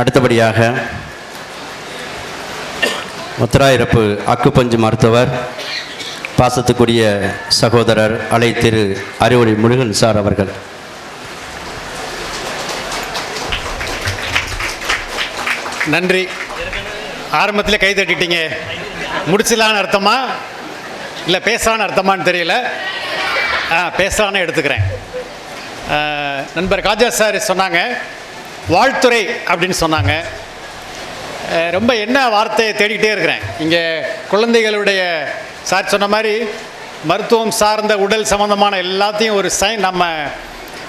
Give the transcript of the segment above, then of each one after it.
அடுத்தபடியாக முத்தராயிரப்பு அக்குப்பஞ்சு மருத்துவர் பாசத்துக்குரிய சகோதரர் அலை திரு அறிவொளி முருகன் சார் அவர்கள். நன்றி. ஆரம்பத்தில் கை தட்டிட்டீங்க. முடிச்சலான்னு அர்த்தமா? இல்லை பேசலான்னு அர்த்தமான்னு தெரியல. ஆ பேசலான்னு எடுத்துக்கிறேன். நண்பர் காஜா சார் சொன்னாங்க வாழ்த்துறை அப்படின்னு சொன்னாங்க. ரொம்ப என்ன வார்த்தையை தேடிக்கிட்டே இருக்கிறேன். இங்கே குழந்தைகளுடைய சார் சொன்ன மாதிரி மருத்துவம் சார்ந்த உடல் சம்பந்தமான எல்லாத்தையும் ஒரு சைன் நம்ம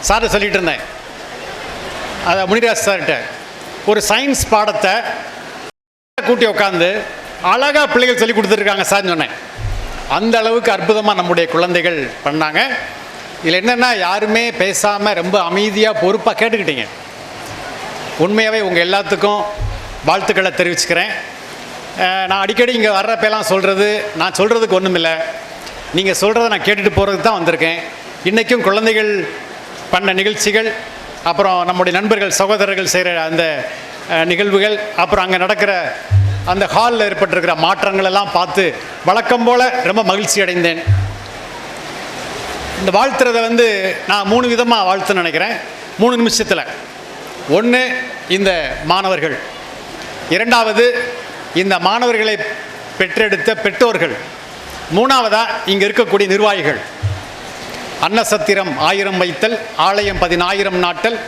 சார்ட்ட சொல்லிட்டு இருந்தேன். அதை முனிராஜ் சார்கிட்ட ஒரு சயின்ஸ் பாடத்தை கூட்டி உட்காந்து அழகாக பிள்ளைகள் சொல்லி கொடுத்துருக்காங்க சார் சொன்னேன். அந்த அளவுக்கு அற்புதமாக நம்முடைய குழந்தைகள் பண்ணாங்க. இதில் என்னென்னா யாருமே பேசாமல் ரொம்ப அமைதியாக பொறுப்பாக கேட்டுக்கிட்டீங்க. உண்மையாகவே உங்கள் எல்லாத்துக்கும் வாழ்த்துக்களை தெரிவிச்சுக்கிறேன். நான் அடிக்கடி இங்கே வர்றப்பெல்லாம் சொல்கிறது நான் சொல்கிறதுக்கு ஒன்றும் இல்லை நீங்கள் சொல்கிறத நான் கேட்டுட்டு போகிறதுக்கு தான் வந்திருக்கேன். இன்றைக்கும் குழந்தைகள் பண்ண நிகழ்ச்சிகள் அப்புறம் நம்முடைய நண்பர்கள் சகோதரர்கள் செய்கிற அந்த நிகழ்வுகள் அப்புறம் அங்கே நடக்கிற அந்த ஹாலில் ஏற்பட்டிருக்கிற மாற்றங்கள் எல்லாம் பார்த்து வழக்கம் போல் ரொம்ப மகிழ்ச்சி அடைந்தேன். இந்த வாழ்த்துறதை வந்து நான் மூணு விதமாக வாழ்த்துன்னு நினைக்கிறேன். மூணு நிமிஷத்தில். ஒன்று இந்த மாணவர்கள். இரண்டாவது இந்த மாணவர்களை பெற்றெடுத்த பெற்றோர்கள். மூணாவதாக இங்கே இருக்கக்கூடிய நிர்வாகிகள். அன்னசத்திரம் ஆயிரம் வைத்தல் ஆலயம் பதினாயிரம் நாட்டல்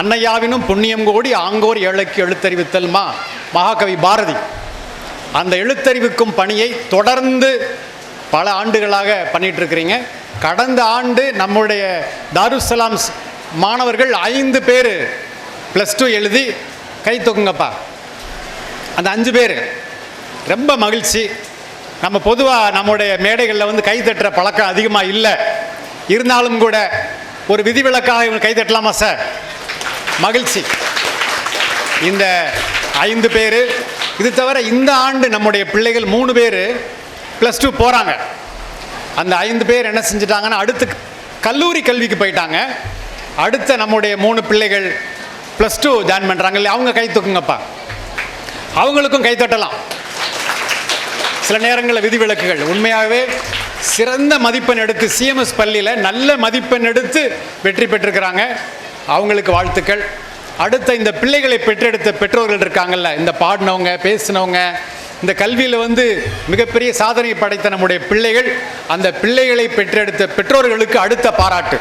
அன்னையாவினும் புண்ணியம் கோடி ஆங்கோர் ஏழைக்கு எழுத்தறிவித்தல் மா மகாகவி பாரதி. அந்த எழுத்தறிவிக்கும் பணியை தொடர்ந்து பல ஆண்டுகளாக பண்ணிகிட்ருக்கிறீங்க கடந்த ஆண்டு நம்முடைய தாருசலாம் மாணவர்கள் ஐந்து பேர் ப்ளஸ் டூ எழுதி கை தூக்குங்கப்பா. அந்த அஞ்சு பேர் ரொம்ப மகிழ்ச்சி. நம்ம பொதுவாக நம்முடைய மேடைகளில் வந்து கை தட்டுற பழக்கம் அதிகமாக இல்லை. இருந்தாலும் கூட ஒரு விதிவிலக்காக இவங்க கை தட்டலாமா சார்? மகிழ்ச்சி. இந்த ஐந்து பேர் இது தவிர இந்த ஆண்டு நம்முடைய பிள்ளைகள் மூணு பேர் ப்ளஸ் டூ போகிறாங்க அந்த ஐந்து பேர் என்ன செஞ்சிட்டாங்கன்னா அடுத்து கல்லூரி கல்விக்கு போயிட்டாங்க. அடுத்த நம்முடைய மூணு பிள்ளைகள் ப்ளஸ் டூ ஜாயின் பண்ணுறாங்க இல்லையா அவங்க கை தூக்குங்கப்பா. அவங்களுக்கும் கை தட்டலாம். சில நேரங்களில் விதிவிலக்குகள். உண்மையாகவே சிறந்த மதிப்பெண் எடுத்து சிஎம்எஸ் பள்ளியில் நல்ல மதிப்பெண் எடுத்து வெற்றி பெற்றிருக்கிறாங்க. அவங்களுக்கு வாழ்த்துக்கள். அடுத்த இந்த பிள்ளைகளை பெற்றெடுத்த பெற்றோர்கள் இருக்காங்கல்ல இந்த பாடினவங்க பேசினவங்க இந்த கல்வியில் வந்து மிகப்பெரிய சாதனை படைத்த நம்முடைய பிள்ளைகள் அந்த பிள்ளைகளை பெற்றெடுத்த பெற்றோர்களுக்கு அடுத்த பாராட்டு.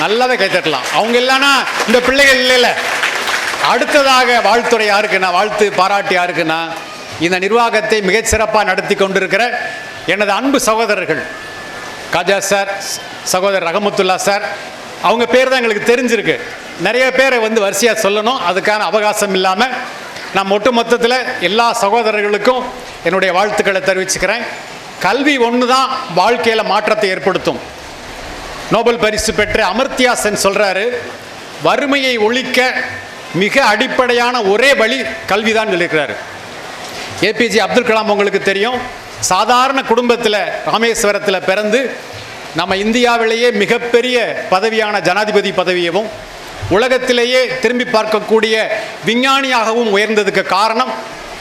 நல்லாவே கைத்தட்டலாம் அவங்க இல்லைன்னா இந்த பிள்ளைகள் இல்லைல்ல. அடுத்ததாக வாழ்த்துறை யாருக்குன்னா வாழ்த்து பாராட்டு யாருக்குன்னா இந்த நிர்வாகத்தை மிகச்சிறப்பாக நடத்தி கொண்டிருக்கிற எனது அன்பு சகோதரர்கள் காஜா சார் சகோதரர் ரஹமத்துல்லா சார் அவங்க பேர் தான் எங்களுக்கு தெரிஞ்சிருக்கு. நிறைய பேரை வந்து வரிசையாக சொல்லணும். அதுக்கான அவகாசம் இல்லாமல் நான் ஒட்டு மொத்தத்தில் எல்லா சகோதரர்களுக்கும் என்னுடைய வாழ்த்துக்களை தெரிவிச்சுக்கிறேன். கல்வி ஒன்று தான் வாழ்க்கையில் மாற்றத்தை ஏற்படுத்தும். நோபல் பரிசு பெற்ற அமர்த்தியா சென் சொல்கிறாரு வறுமையை ஒழிக்க மிக அடிப்படையான ஒரே வழி கல்விதான் சொல்லியிருக்கிறாரு. ஏபிஜே அப்துல் கலாம் உங்களுக்கு தெரியும் சாதாரண குடும்பத்தில் ராமேஸ்வரத்தில் பிறந்து நம்ம இந்தியாவிலேயே மிகப்பெரிய பதவியான ஜனாதிபதி பதவியவும் உலகத்திலேயே திரும்பி பார்க்கக்கூடிய விஞ்ஞானியாகவும் உயர்ந்ததுக்கு காரணம்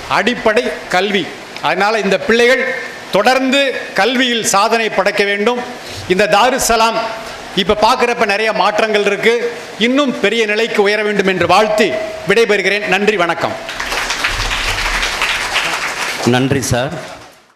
அடிப்படை கல்வி. அதனால் இந்த பிள்ளைகள் தொடர்ந்து கல்வியில் சாதனை படைக்க வேண்டும். இந்த தாருசலாம் இப்போ பார்க்குறப்ப நிறைய மாற்றங்கள் இருக்குது இன்னும் பெரிய நிலைக்கு உயர வேண்டும் என்று வாழ்த்தி விடைபெறுகிறேன். நன்றி வணக்கம். நன்றி சார்.